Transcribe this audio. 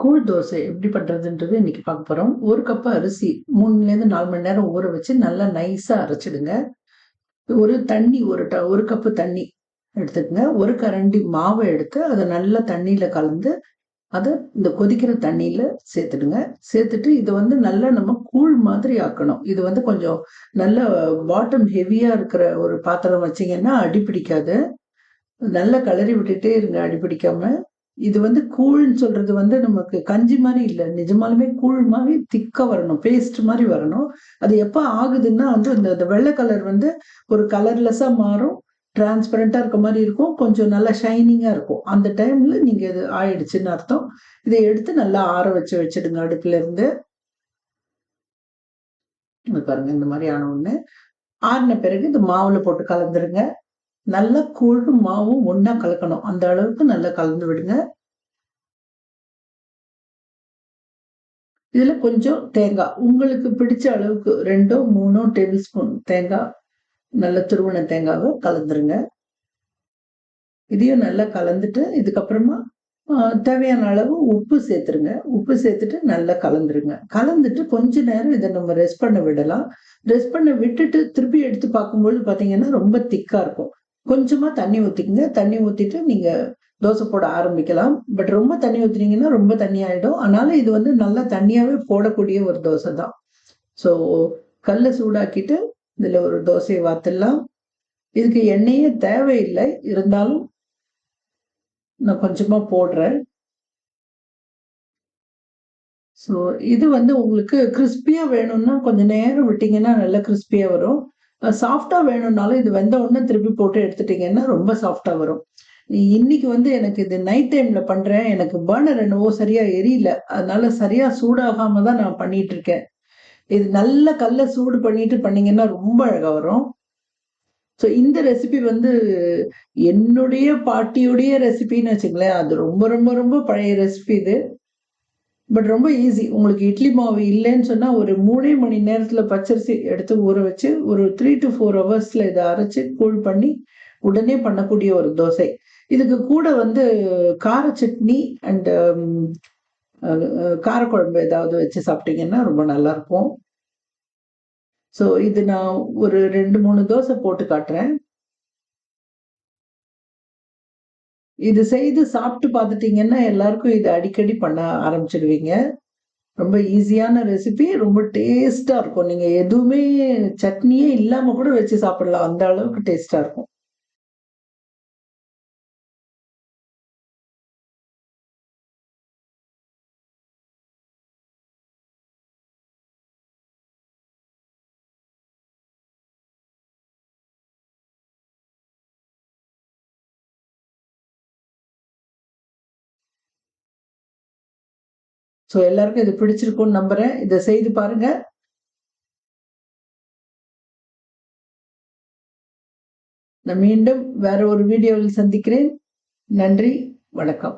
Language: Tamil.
கூழ் தோசை எப்படி பண்ணுறதுன்றது இன்னைக்கு பார்க்க போகிறோம் ஒரு கப்பு அரிசி மூணுலேருந்து நாலு மணி நேரம் ஊற வச்சு நல்லா நைஸாக அரைச்சிடுங்க. ஒரு தண்ணி ஒரு ட ஒரு கப்பு தண்ணி எடுத்துக்கங்க. ஒரு கரண்டி மாவை எடுத்து அதை நல்லா தண்ணியில் கலந்து அதை இந்த கொதிக்கிற தண்ணியில் சேர்த்துடுங்க. சேர்த்துட்டு இதை வந்து நல்லா நம்ம கூழ் மாதிரி ஆக்கணும். இது வந்து கொஞ்சம் நல்ல பாட்டம் ஹெவியாக இருக்கிற ஒரு பாத்திரம் வச்சிங்கன்னா அடிப்பிடிக்காது. நல்லா கலரி விட்டுட்டே இருங்க அடிப்பிடிக்காம. இது வந்து கூழ்னு சொல்றது வந்து நமக்கு கஞ்சி மாதிரி இல்லை. நிஜமாலுமே கூழ் மாதிரி திக்கா வரணும். பேஸ்ட் மாதிரி வரணும். அது எப்போ ஆகுதுன்னா வந்து இந்த வெள்ளை கலர் வந்து ஒரு கலர்லெஸ்ஸா மாறும். டிரான்ஸ்பரண்டாக இருக்க மாதிரி இருக்கும். கொஞ்சம் நல்லா ஷைனிங்காக இருக்கும். அந்த டைம்ல நீங்க இது ஆயிடுச்சுன்னு அர்த்தம். இதை எடுத்து நல்லா ஆற வச்சு வச்சிடுங்க அடுப்புல இருந்து. பாருங்க இந்த மாதிரி ஆன ஒன்று ஆறின பிறகு இந்த மாவுல போட்டு கலந்துருங்க. நல்லா கூழும் மாவும் ஒன்றா கலக்கணும். அந்த அளவுக்கு நல்லா கலந்து விடுங்க. இதில் கொஞ்சம் தேங்காய். உங்களுக்கு பிடிச்ச அளவுக்கு ரெண்டோ மூணோ டேபிள் ஸ்பூன் தேங்காய் நல்ல துருவன தேங்காவை கலந்துருங்க. இதையும் நல்லா கலந்துட்டு இதுக்கப்புறமா தேவையான அளவு உப்பு சேர்த்துருங்க. உப்பு சேர்த்துட்டு நல்லா கலந்துருங்க. கலந்துட்டு கொஞ்ச நேரம் இதை நம்ம ரெஸ்ட் பண்ண விடலாம். ரெஸ்ட் பண்ண விட்டுட்டு திருப்பி எடுத்து பார்க்கும்பொழுது பார்த்தீங்கன்னா ரொம்ப திக்காக இருக்கும். கொஞ்சமாக தண்ணி ஊற்றிக்கங்க தண்ணி ஊற்றிட்டு நீங்கள் தோசை போட ஆரம்பிக்கலாம். பட் ரொம்ப தண்ணி ஊற்றினீங்கன்னா ரொம்ப தண்ணி ஆகிடும் அதனால இது வந்து நல்லா தண்ணியாகவே போடக்கூடிய ஒரு தோசை தான். ஸோ கல்லை சூடாக்கிட்டு இதில் ஒரு தோசையை வாத்துடலாம் இதுக்கு எண்ணெயே தேவையில்லை. இருந்தாலும் நான் கொஞ்சமாக போடுறேன். ஸோ இது வந்து உங்களுக்கு கிறிஸ்பியாக வேணும்னா கொஞ்சம் நேரம் விட்டிங்கன்னா நல்லா கிறிஸ்பியாக வரும். சாஃப்டாக வேணும்னாலும் இது வெந்த உடனே திருப்பி போட்டு எடுத்துட்டீங்கன்னா ரொம்ப சாஃப்டாக வரும். இன்னைக்கு வந்து எனக்கு இது நைட் டைம்ல பண்றேன். எனக்கு பர்னர் என்னவோ சரியா எரியல. அதனால சரியா சூடாகாம தான் நான் பண்ணிட்டு இருக்கேன். இது நல்ல கல்ல சூடு பண்ணிட்டு பண்ணீங்கன்னா ரொம்ப அழகா வரும். ஸோ இந்த ரெசிபி வந்து என்னுடைய பாட்டியுடைய ரெசிபின்னு வச்சுங்களேன் அது ரொம்ப ரொம்ப ரொம்ப பழைய ரெசிபி இது. பட் ரொம்ப ஈஸி உங்களுக்கு இட்லி மாவு இல்லைன்னு சொன்னால் ஒரு மூணே மணி நேரத்தில் பச்சரிசி எடுத்து ஊற வச்சு ஒரு த்ரீ டு ஃபோர் ஹவர்ஸில் இதை அரைச்சி கூழ் பண்ணி உடனே பண்ணக்கூடிய ஒரு தோசை. இதுக்கு கூட வந்து கார சட்னி um, அண்டு காரக்குழம்பு ஏதாவது வச்சு சாப்பிட்டீங்கன்னா ரொம்ப நல்லாயிருக்கும் ஸோ இது நான் ஒரு ரெண்டு மூணு தோசை போட்டு காட்டுறேன். இது செய்து சாப்பிட்டு பார்த்துட்டீங்கன்னா எல்லாருக்கும் இது அடிக்கடி பண்ண ஆரம்பிச்சிடுவீங்க. ரொம்ப ஈஸியான ரெசிபி ரொம்ப டேஸ்டாக இருக்கும். நீங்கள் எதுவுமே சட்னியே இல்லாமல் கூட வச்சு சாப்பிடலாம். அந்த அளவுக்கு டேஸ்டாக இருக்கும். ஸோ எல்லாருக்கும் இது பிடிச்சிருக்கும்னு நம்புறேன். இதை செய்து பாருங்க. நான் மீண்டும் வேற ஒரு வீடியோவில் சந்திக்கிறேன். நன்றி. வணக்கம்.